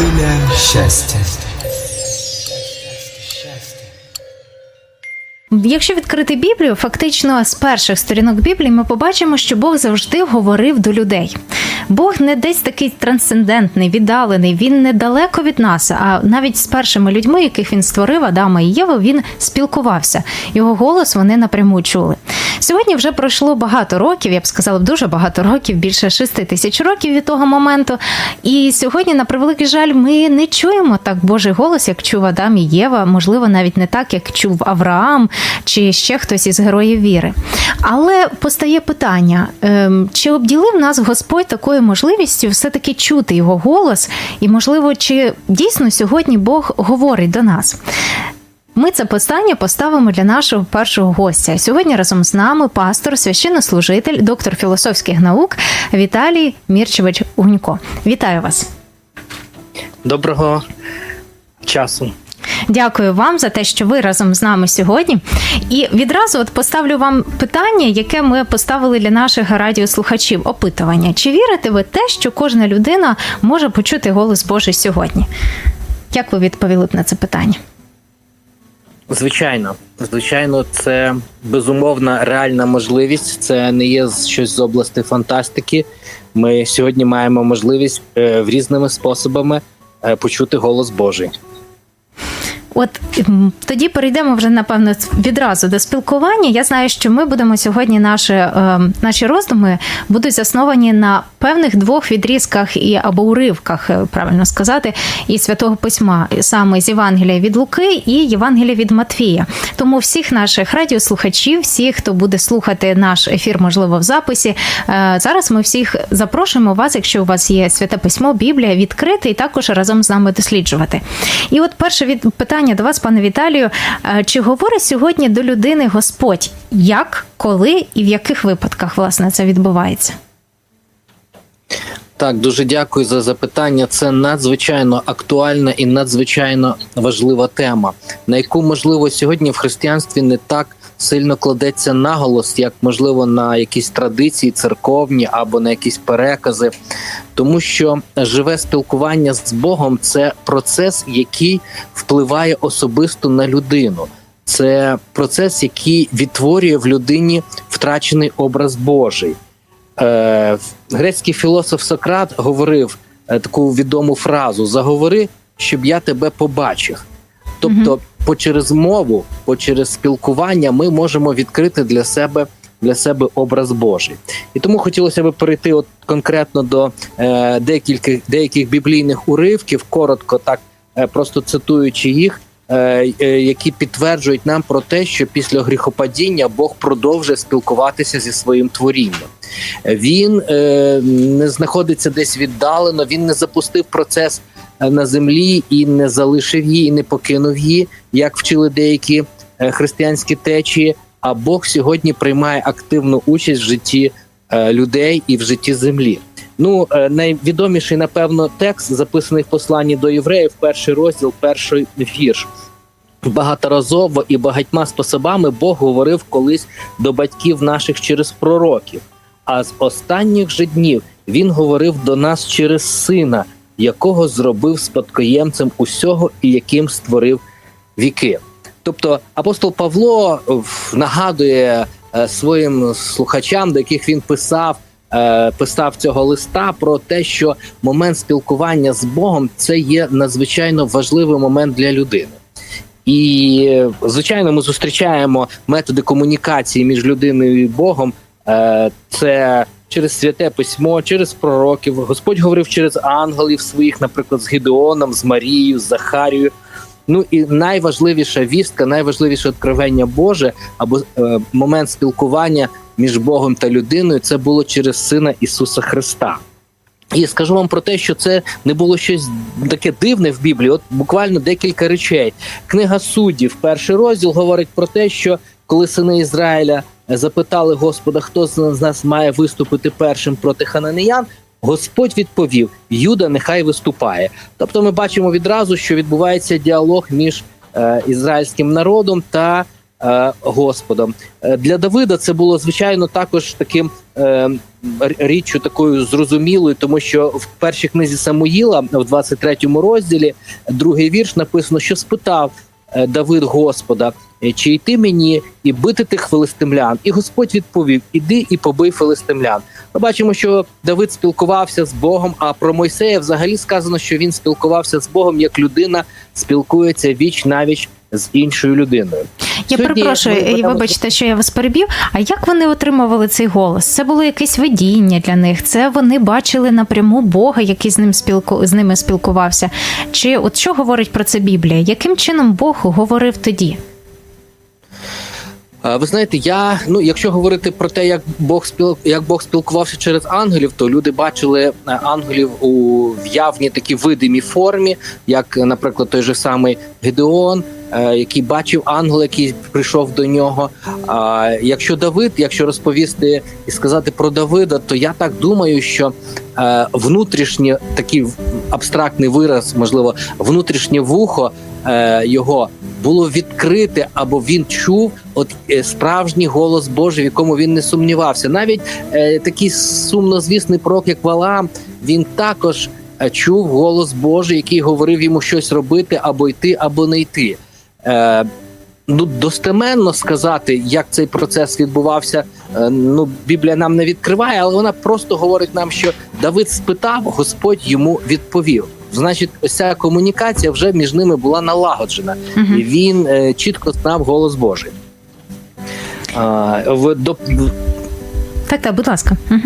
Хвиля щастя. Якщо відкрити Біблію, фактично з перших сторінок Біблії ми побачимо, що Бог завжди говорив до людей. Бог не десь такий трансцендентний, віддалений, він не далеко від нас, а навіть з першими людьми, яких він створив, Адама і Єву, він спілкувався. Його голос вони напряму чули. Сьогодні вже пройшло багато років, я б сказала, дуже багато років, більше шести тисяч років від того моменту. І сьогодні, на превеликий жаль, ми не чуємо так Божий голос, як чув Адам і Єва, можливо, навіть не так, як чув Авраам чи ще хтось із героїв віри. Але постає питання: ем, чи обділив нас Господь такою можливістю все-таки чути його голос, і, можливо, чи дійсно сьогодні Бог говорить до нас? Ми це питання поставимо для нашого першого гостя. Сьогодні разом з нами пастор, священнослужитель, доктор філософських наук Віталій Мірчевич Гунько. Вітаю вас! Доброго часу. Дякую вам за те, що ви разом з нами сьогодні. І відразу от поставлю вам питання, яке ми поставили для наших радіослухачів. Опитування: чи вірите ви те, що кожна людина може почути голос Божий сьогодні? Як ви відповіли б на це питання? Звичайно, звичайно, це безумовна реальна можливість. Це не є щось з області фантастики. Ми сьогодні маємо можливість е, в різними способами е, почути голос Божий. От тоді перейдемо вже напевно відразу до спілкування. Я знаю, що ми будемо сьогодні наші, е, наші роздуми будуть засновані на певних двох відрізках і або уривках, е, правильно сказати, із святого письма, саме з Євангелія від Луки і Євангелія від Матфія. Тому всіх наших радіослухачів, всіх, хто буде слухати наш ефір, можливо, в записі. е, Зараз ми всіх запрошуємо вас, якщо у вас є святе письмо, Біблія, відкрити і також разом з нами досліджувати. І от перше від питання до вас, пане Віталію. Е, Чи говорить сьогодні до людини Господь? Як, коли і в яких випадках власне це відбувається? Так, дуже дякую за запитання. Це надзвичайно актуальна і надзвичайно важлива тема, на яку можливо сьогодні в християнстві не так сильно кладеться наголос, як можливо на якісь традиції церковні або на якісь перекази, тому що живе спілкування з Богом це процес, який впливає особисто на людину. Це процес, який відтворює в людині втрачений образ Божий. Е, грецький філософ Сократ говорив е, таку відому фразу: заговори, щоб я тебе побачив. Тобто, по через мову, по через спілкування, ми можемо відкрити для себе для себе образ Божий. І тому хотілося б перейти от конкретно до е, декількох деяких біблійних уривків, коротко, так е, просто цитуючи їх. е, е, Які підтверджують нам про те, що після гріхопадіння Бог продовжує спілкуватися зі своїм творінням. Він е, не знаходиться десь віддалено, він не запустив процес на землі і не залишив її, і не покинув її, як вчили деякі е, християнські течії. А Бог сьогодні приймає активну участь в житті е, людей і в житті землі. Ну, е, найвідоміший, напевно, текст записаний в посланні до євреїв, перший розділ, перший вірш. Багаторазово і багатьма способами Бог говорив колись до батьків наших через пророків. А з останніх же днів він говорив до нас через сина, якого зробив спадкоємцем усього і яким створив віки. Тобто апостол Павло нагадує е, своїм слухачам, до яких він писав, е, писав цього листа, про те, що момент спілкування з Богом це є надзвичайно важливий момент для людини. І е, звичайно, ми зустрічаємо методи комунікації між людиною і Богом. Е, Це через святе письмо, через пророків. Господь говорив через ангелів своїх, наприклад, з Гідеоном, з Марією, з Захарією. Ну і найважливіша вістка, найважливіше откровення Боже або е, момент спілкування між Богом та людиною це було через Сина Ісуса Христа. І скажу вам про те, що це не було щось таке дивне в Біблії. От буквально декілька речей. Книга суддів, перший розділ говорить про те, що коли сини Ізраїля запитали Господа, хто з нас має виступити першим проти хананеян, Господь відповів: Юда нехай виступає. Тобто, ми бачимо відразу, що відбувається діалог між е, ізраїльським народом та е, Господом. Е, Для Давида це було звичайно також таким е, річчю такою зрозумілою, тому що в першій книзі Самуїла, в 23-му розділі, другий вірш написано, що спитав е, Давид Господа, «Е, чи йти мені і бити тих филистимлян? І Господь відповів: Іди і побий филистимлян. Ми бачимо, що Давид спілкувався з Богом. А про Мойсея взагалі сказано, що він спілкувався з Богом як людина спілкується віч навіч з іншою людиною. Я Сьогодні перепрошую, і вибачте, що я вас переб'ю. А як вони отримували цей голос? Це було якесь видіння для них. Це вони бачили напряму Бога, який з ним спілку з ними спілкувався. Чи от що говорить про це Біблія? Яким чином Бог говорив тоді? Ви знаєте, я ну, якщо говорити про те, як Бог спіл, як Бог спілкувався через ангелів, то люди бачили е, ангелів у в явній такій видимій формі, як, наприклад, той же самий Гедеон, е, який бачив ангела, який прийшов до нього. А якщо Давид, якщо розповісти і сказати про Давида, то я так думаю, що е, внутрішнє такий абстрактний вираз, можливо, внутрішнє вухо його було відкрите, або він чув от е, справжній голос Божий, в якому він не сумнівався. Навіть е, такий сумнозвісний пророк, як Валаам, він також е, чув голос Божий, який говорив йому щось робити, або йти, або не йти. Ну, достеменно сказати, як цей процес відбувався, ну Біблія нам не відкриває, але вона просто говорить нам, що Давид спитав, Господь йому відповів. Значить, ось ця комунікація вже між ними була налагоджена, і Угу. він е, чітко знав голос Божий. А, в, до, Так, так, будь ласка. Угу.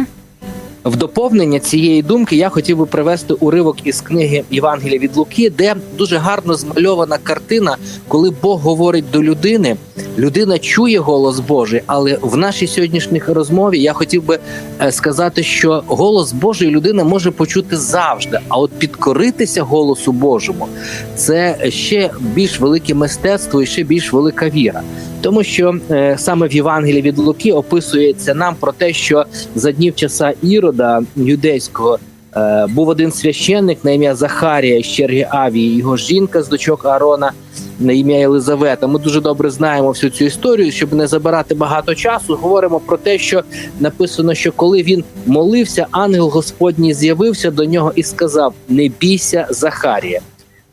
В доповнення цієї думки я хотів би привести уривок із книги Євангелія від Луки, де дуже гарно змальована картина, коли Бог говорить до людини. Людина чує голос Божий, але в нашій сьогоднішній розмові я хотів би е, сказати, що голос Божий людина може почути завжди. А от підкоритися голосу Божому це ще більш велике мистецтво і ще більш велика віра. Тому що е, саме в Євангелії від Луки описується нам про те, що за днів часа Ірода юдейського е, був один священник на ім'я Захарія з черги Авії, його жінка з дочок Аарона на ім'я Єлизавета. Ми дуже добре знаємо всю цю історію. Щоб не забирати багато часу, говоримо про те, що написано, що коли він молився, ангел Господній з'явився до нього і сказав: Не бійся, Захарія,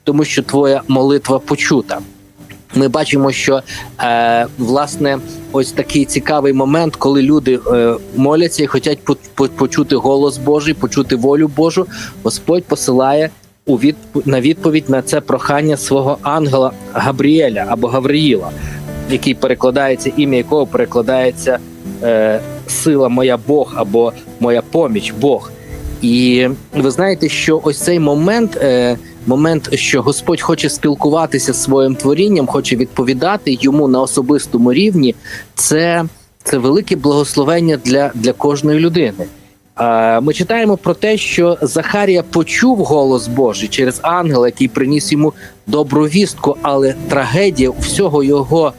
тому що твоя молитва почута. Ми бачимо, що е, власне ось такий цікавий момент, коли люди е, моляться і хочуть по- по- почути голос Божий, почути волю Божу. Господь посилає у відп... на відповідь на це прохання свого ангела Габріеля або Гавриїла, який перекладається, ім'я якого перекладається е, сила моя Бог або моя поміч Бог. І ви знаєте, що ось цей момент, е, момент, що Господь хоче спілкуватися зі своїм творінням, хоче відповідати йому на особистому рівні, це, це велике благословення для, для кожної людини. Ми читаємо про те, що Захарія почув голос Божий через ангела, який приніс йому добру вістку, але трагедія всього його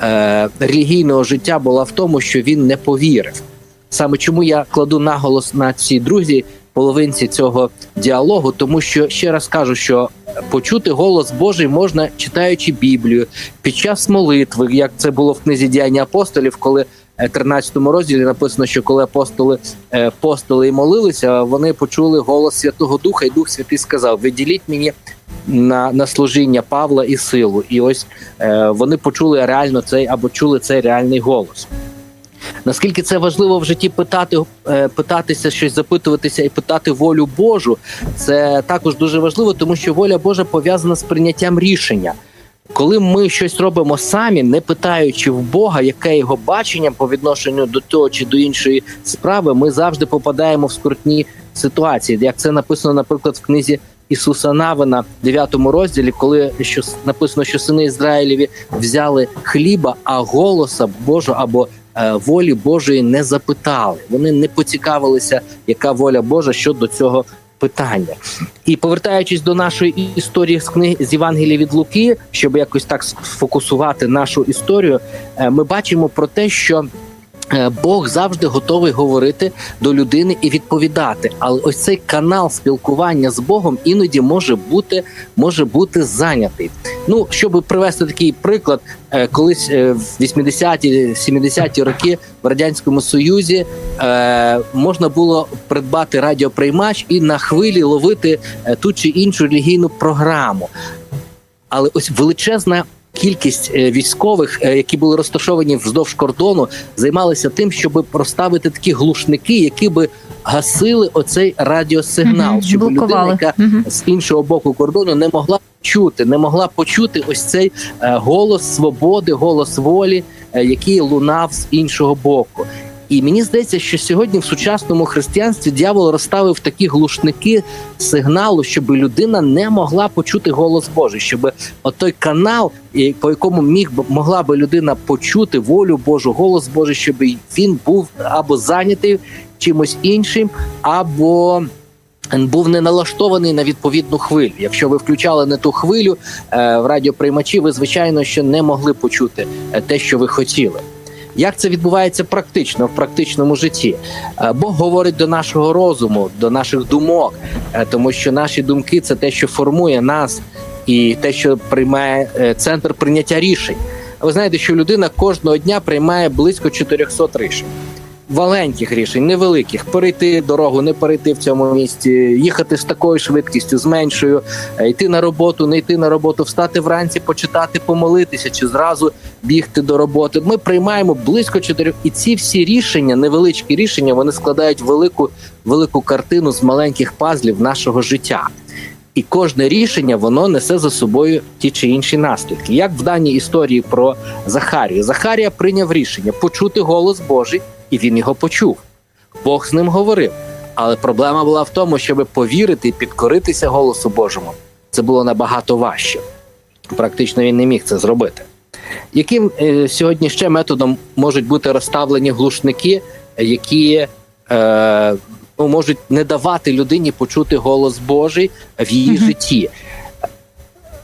е, релігійного життя була в тому, що він не повірив. Саме чому я кладу наголос на цій друзі половинці цього діалогу, тому що ще раз кажу, що почути голос Божий можна читаючи Біблію під час молитви, як це було в книзі діяння апостолів, коли е, 13 розділі написано, що коли апостоли е, апостоли і молилися, вони почули голос Святого Духа, і Дух Святий сказав: Виділіть мені на, на служіння Павла і силу. І ось е, вони почули реально цей або чули цей реальний голос. Наскільки це важливо в житті питати, е, питатися щось, запитуватися і питати волю Божу, це також дуже важливо, тому що воля Божа пов'язана з прийняттям рішення. Коли ми щось робимо самі, не питаючи в Бога, яке його бачення по відношенню до того чи до іншої справи, ми завжди попадаємо в скрутні ситуації. Як це написано, наприклад, в книзі Ісуса Навина, 9 розділі, коли що написано, що сини Ізраїлеві взяли хліба, а голоса Божого або волі Божої не запитали. Вони не поцікавилися, яка воля Божа щодо цього питання. І повертаючись до нашої історії з книги з Євангелія від Луки, щоб якось так сфокусувати нашу історію, е, ми бачимо про те, що е, Бог завжди готовий говорити до людини і відповідати. Але ось цей канал спілкування з Богом іноді може бути може бути зайнятий. Ну, щоб привести такий приклад, е, колись е, в 80-ті, 70-ті роки в радянському союзі е, можна було придбати радіоприймач і на хвилі ловити е, ту чи іншу релігійну програму. Але ось величезна кількість е, військових, е, які були розташовані вздовж кордону, займалися тим, щоб проставити такі глушники, які би гасили оцей радіосигнал, угу, щоб людина, яка угу. з іншого боку кордону не могла чути, не могла почути ось цей е, голос свободи, голос волі, який лунав з іншого боку. І мені здається, що сьогодні в сучасному християнстві дьявол розставив такі глушники сигналу, щоб людина не могла почути голос Божий, щоб отой канал, по якому міг могла би людина почути волю Божу, голос Божий, щоб він був або зайнятий чимось іншим, або був не налаштований на відповідну хвилю. Якщо ви включали не ту хвилю е, в радіоприймачі, ви звичайно що не могли почути е, те, що ви хотіли. Як це відбувається практично в практичному житті? Е, Бог говорить до нашого розуму, до наших думок, е, тому що наші думки це те, що формує нас, і те, що приймає е, центр прийняття рішень. Ви знаєте, що людина кожного дня приймає близько 400 рішень. Маленьких рішень, невеликих, перейти дорогу, не перейти в цьому місці, їхати з такою швидкістю, з меншою, е, йти на роботу, не йти на роботу, встати вранці, почитати, помолитися чи зразу бігти до роботи. Ми приймаємо близько чотирьох, і ці всі рішення, невеличкі рішення, вони складають велику велику картину з маленьких пазлів нашого життя. І кожне рішення воно несе за собою ті чи інші наслідки. Як в даній історії про Захарію, Захарія прийняв рішення почути голос Божий, і він його почув. Бог з ним говорив. Але проблема була в тому, щоб повірити і підкоритися голосу Божому. Це було набагато важче. Практично він не міг це зробити. Яким е, сьогодні ще методом можуть бути розставлені глушники, які е, ну, можуть не давати людині почути голос Божий в її Мгм. житті?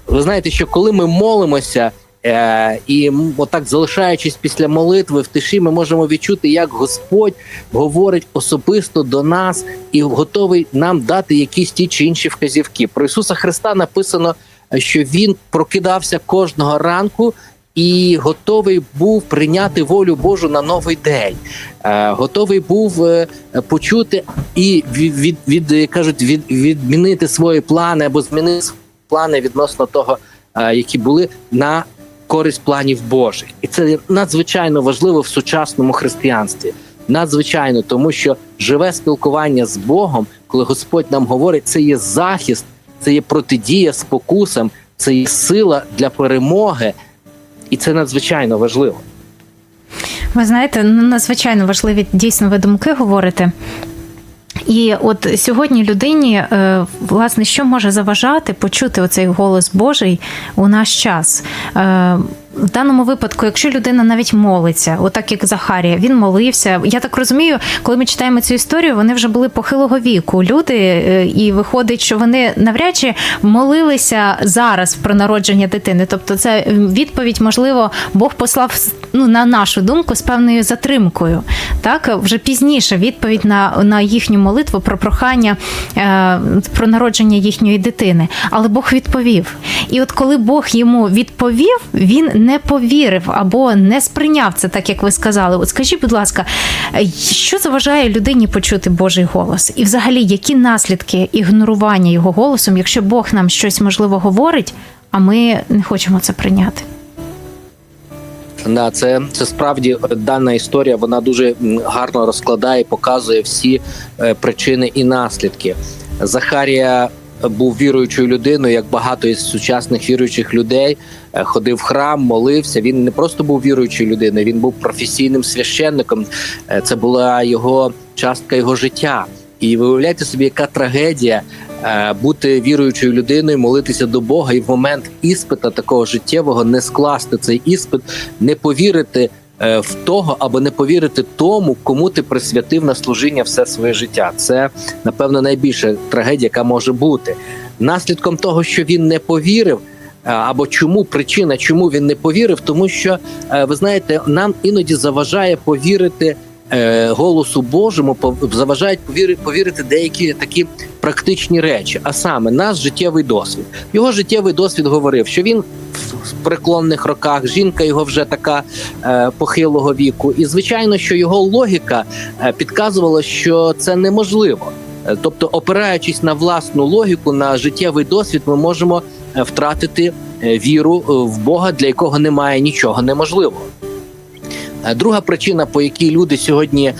Ви знаєте, що коли ми молимося, е, і отак залишаючись після молитви в тиші, ми можемо відчути, як Господь говорить особисто до нас і готовий нам дати якісь ті чи інші вказівки. Про Ісуса Христа написано, що Він прокидався кожного ранку. І готовий був прийняти волю Божу на новий день, е, готовий був е, почути і від, від, від, кажуть, від, відмінити свої плани або змінити свої плани відносно того, е, які були на користь планів Божих, і це надзвичайно важливо в сучасному християнстві. Надзвичайно, тому що живе спілкування з Богом, коли Господь нам говорить, це є захист, це є протидія спокусам, це є сила для перемоги, і це надзвичайно важливо. Ви знаєте, ну, надзвичайно важливі дійсно ви думки говорите. І от сьогодні людині, е, власне, що може заважати почути оцей голос Божий у наш час? В даному випадку, якщо людина навіть молиться, отак як Захарія, він молився. Я так розумію, коли ми читаємо цю історію, вони вже були похилого віку. Люди, е, і виходить, що вони навряд чи молилися зараз про народження дитини. Тобто, це відповідь, можливо, Бог послав ну, на нашу думку з певною затримкою. Так, вже пізніше відповідь на, на їхню молитву про прохання е, про народження їхньої дитини. Але Бог відповів. І от коли Бог йому відповів, він не повірив або не сприйняв це, так як ви сказали. От скажіть, будь ласка, що заважає людині почути Божий голос? І взагалі, які наслідки ігнорування його голосом, якщо Бог нам щось можливо говорить, а ми не хочемо це прийняти? Да, це, це справді е, дана історія. Вона дуже гарно розкладає, показує всі е, причини і наслідки. Захарія був віруючою людиною, як багато із сучасних віруючих людей. е, Ходив в храм, молився. Він не просто був віруючою людиною, він був професійним священником. Е, Це була його частка його життя. І ви уявляєте собі, яка трагедія е, бути віруючою людиною, молитися до Бога і в момент іспита такого життєвого не скласти цей іспит, не повірити в того або не повірити тому, кому ти присвятив на служіння все своє життя. Це напевно найбільша трагедія, яка може бути. Наслідком того, що він не повірив, е, або чому причина, чому він не повірив, тому що е, ви знаєте, нам іноді заважає повірити. е, Голосу Божому заважають повірити, повірити деякі такі практичні речі, а саме наш життєвий досвід. Його життєвий досвід говорив, що він в преклонних роках, жінка його вже така е, похилого віку, і звичайно, що його логіка е, підказувала, що це неможливо. Е, Тобто, опираючись на власну логіку, на життєвий досвід, ми можемо е, втратити віру в Бога, для якого немає нічого неможливого. Друга причина, по якій люди сьогодні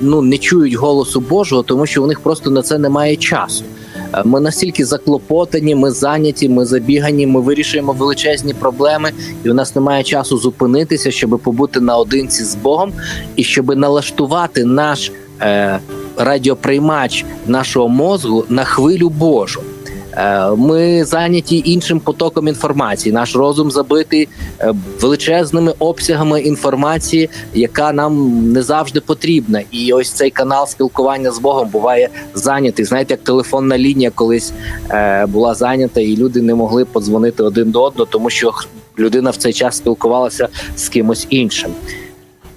ну не чують голосу Божого, тому що у них просто на це немає часу. Е, Ми настільки заклопотані, ми зайняті, ми забігані, ми вирішуємо величезні проблеми, і у нас немає часу зупинитися, щоб побути наодинці з Богом і щоб налаштувати наш е, радіоприймач нашого мозку на хвилю Божу. Е, Ми зайняті іншим потоком інформації. Наш розум забитий е, величезними обсягами інформації, яка нам не завжди потрібна. І ось цей канал спілкування з Богом буває зайнятий. Знаєте, як телефонна лінія колись е, була зайнята, і люди не могли подзвонити один до одного, тому що людина в цей час спілкувалася з кимось іншим.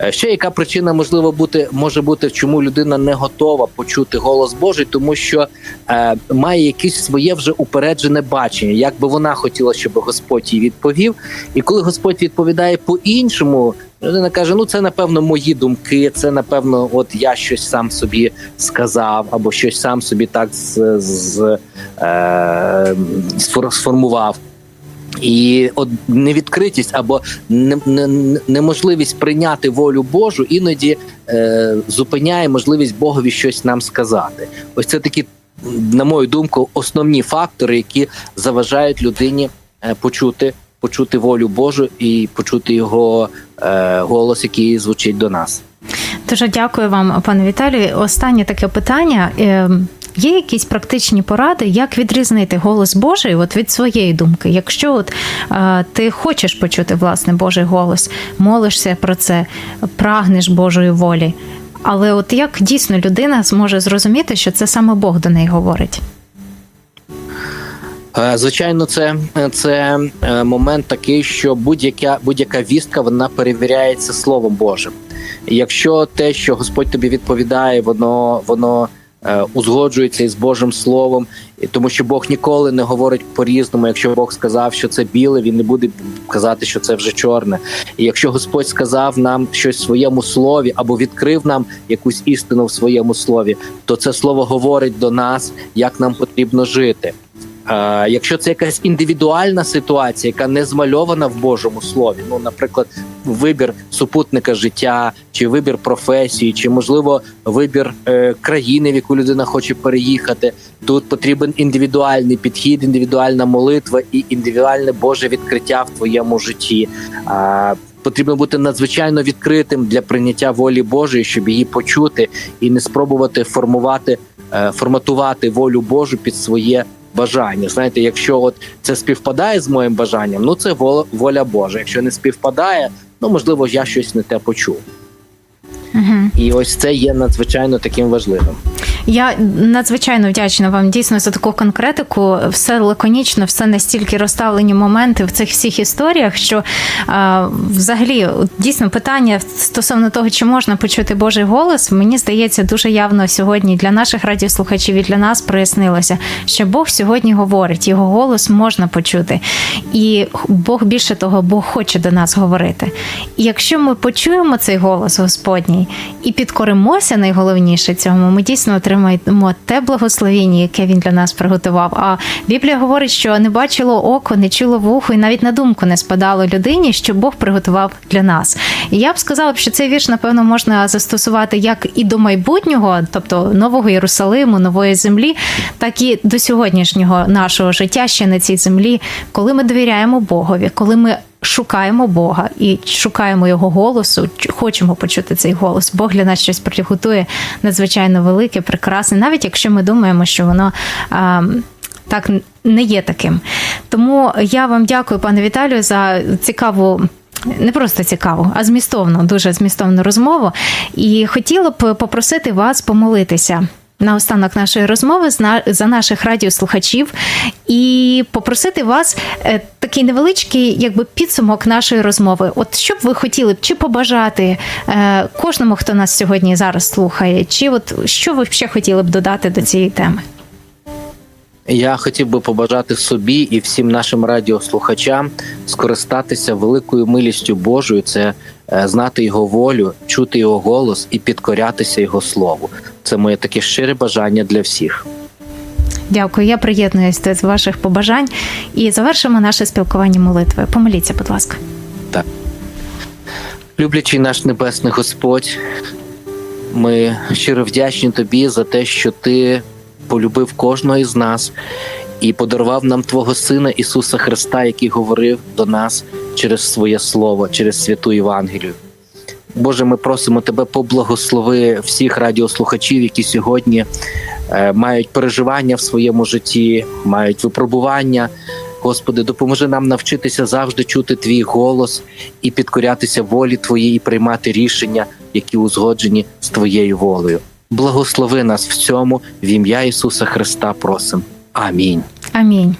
Е, Ще яка причина можливо бути може бути, чому людина не готова почути голос Божий, тому що е, має якесь своє вже упереджене бачення, як би вона хотіла, щоб Господь їй відповів. І коли Господь відповідає по-іншому, людина каже: ну це напевно мої думки, це напевно, от я щось сам собі сказав, або щось сам собі так з, з, е, сформував. І от невідкритість або не- не- неможливість прийняти волю Божу іноді е, зупиняє можливість Богові щось нам сказати. Ось це такі, на мою думку, основні фактори, які заважають людині е, почути, почути волю Божу і почути його е, голос, який звучить до нас. Дуже дякую вам, пане Віталію. Останнє таке питання. Є якісь практичні поради, як відрізнити голос Божий от від своєї думки? Якщо от е, ти хочеш почути власне Божий голос, молишся про це, прагнеш Божої волі. Але от як дійсно людина зможе зрозуміти, що це саме Бог до неї говорить? Е, Звичайно, це, це е, момент такий, що будь-яка будь-яка вістка вона перевіряється Словом Божим. Якщо те, що Господь тобі відповідає, воно воно узгоджується із Божим Словом, тому що Бог ніколи не говорить по-різному. Якщо Бог сказав, що це біле, він не буде казати, що це вже чорне. І якщо Господь сказав нам щось в своєму слові або відкрив нам якусь істину в своєму слові, то це слово говорить до нас, як нам потрібно жити. Е, якщо це якась індивідуальна ситуація, яка не змальована в Божому слові, ну, наприклад, вибір супутника життя, чи вибір професії, чи можливо вибір е, країни, в яку людина хоче переїхати, тут потрібен індивідуальний підхід, індивідуальна молитва і індивідуальне Боже відкриття в твоєму житті. Е, Потрібно бути надзвичайно відкритим для прийняття волі Божої, щоб її почути і не спробувати формувати, е, форматувати волю Божу під своє бажання. Знаєте, якщо от це співпадає з моїм бажанням, ну це воля, Божа. Якщо не співпадає, ну можливо, я щось не те почув. Угу. І ось це є надзвичайно таким важливим. Я надзвичайно вдячна вам дійсно за таку конкретику. Все лаконічно, все настільки розставлені моменти в цих всіх історіях, що а, взагалі дійсно питання стосовно того, чи можна почути Божий голос, мені здається, дуже явно сьогодні для наших радіослухачів і для нас прояснилося, що Бог сьогодні говорить, його голос можна почути. І Бог більше того, Бог хоче до нас говорити. І якщо ми почуємо цей голос Господній і підкоримося найголовніше цьому, ми дійсно отримаємо те благословіння, яке він для нас приготував. А Біблія говорить, що не бачило око, не чуло вухо, і навіть на думку не спадало людині, що Бог приготував для нас. І я б сказала, що цей вірш, напевно, можна застосувати як і до майбутнього, тобто нового Єрусалиму, нової землі, так і до сьогоднішнього нашого життя ще на цій землі, коли ми довіряємо Богові, коли ми шукаємо Бога і шукаємо його голосу, хочемо почути цей голос. Бог для нас щось приготує надзвичайно велике, прекрасне, навіть якщо ми думаємо, що воно. А, так не є таким. Тому я вам дякую, пане Віталію, за цікаву. Не просто цікаву, а змістовну, дуже змістовну розмову. І хотіла б попросити вас помолитися на останок нашої розмови за наших радіослухачів і попросити вас е, такий невеличкий, якби підсумок нашої розмови. От що б ви хотіли б чи побажати е, кожному, хто нас сьогодні зараз слухає, чи от що ви ще хотіли б додати до цієї теми? Я хотів би побажати собі і всім нашим радіослухачам скористатися великою милістю Божою. Це е, знати його волю, чути його голос і підкорятися його слову. Це моє таке щире бажання для всіх. Дякую, я приєднуюсь до ваших побажань і завершимо наше спілкування молитвою. Помоліться, будь ласка. Люблячий наш небесний Господь, ми щиро вдячні тобі за те, що ти полюбив кожного із нас і подарував нам Твого Сина Ісуса Христа, який говорив до нас через своє Слово, через святу Євангелію. Боже, ми просимо тебе поблагослови всіх радіослухачів, які сьогодні мають переживання в своєму житті, мають випробування. Господи, допоможи нам навчитися завжди чути твій голос і підкорятися волі Твоїй, і приймати рішення, які узгоджені з Твоєю волею. Благослови нас в цьому в ім'я Ісуса Христа. Просим. Амінь. Амінь.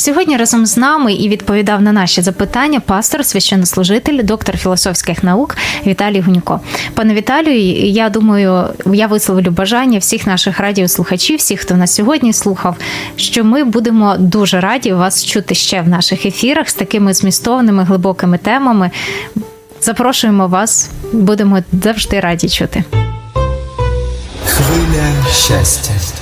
Сьогодні разом з нами і відповідав на наші запитання пастор, священнослужитель, доктор філософських наук Віталій Гунько. Пане Віталію, я думаю, я висловлю бажання всіх наших радіослухачів, всіх, хто нас сьогодні слухав, що ми будемо дуже раді вас чути ще в наших ефірах з такими змістовними глибокими темами. Запрошуємо вас, будемо завжди раді чути. Хвиля щастя.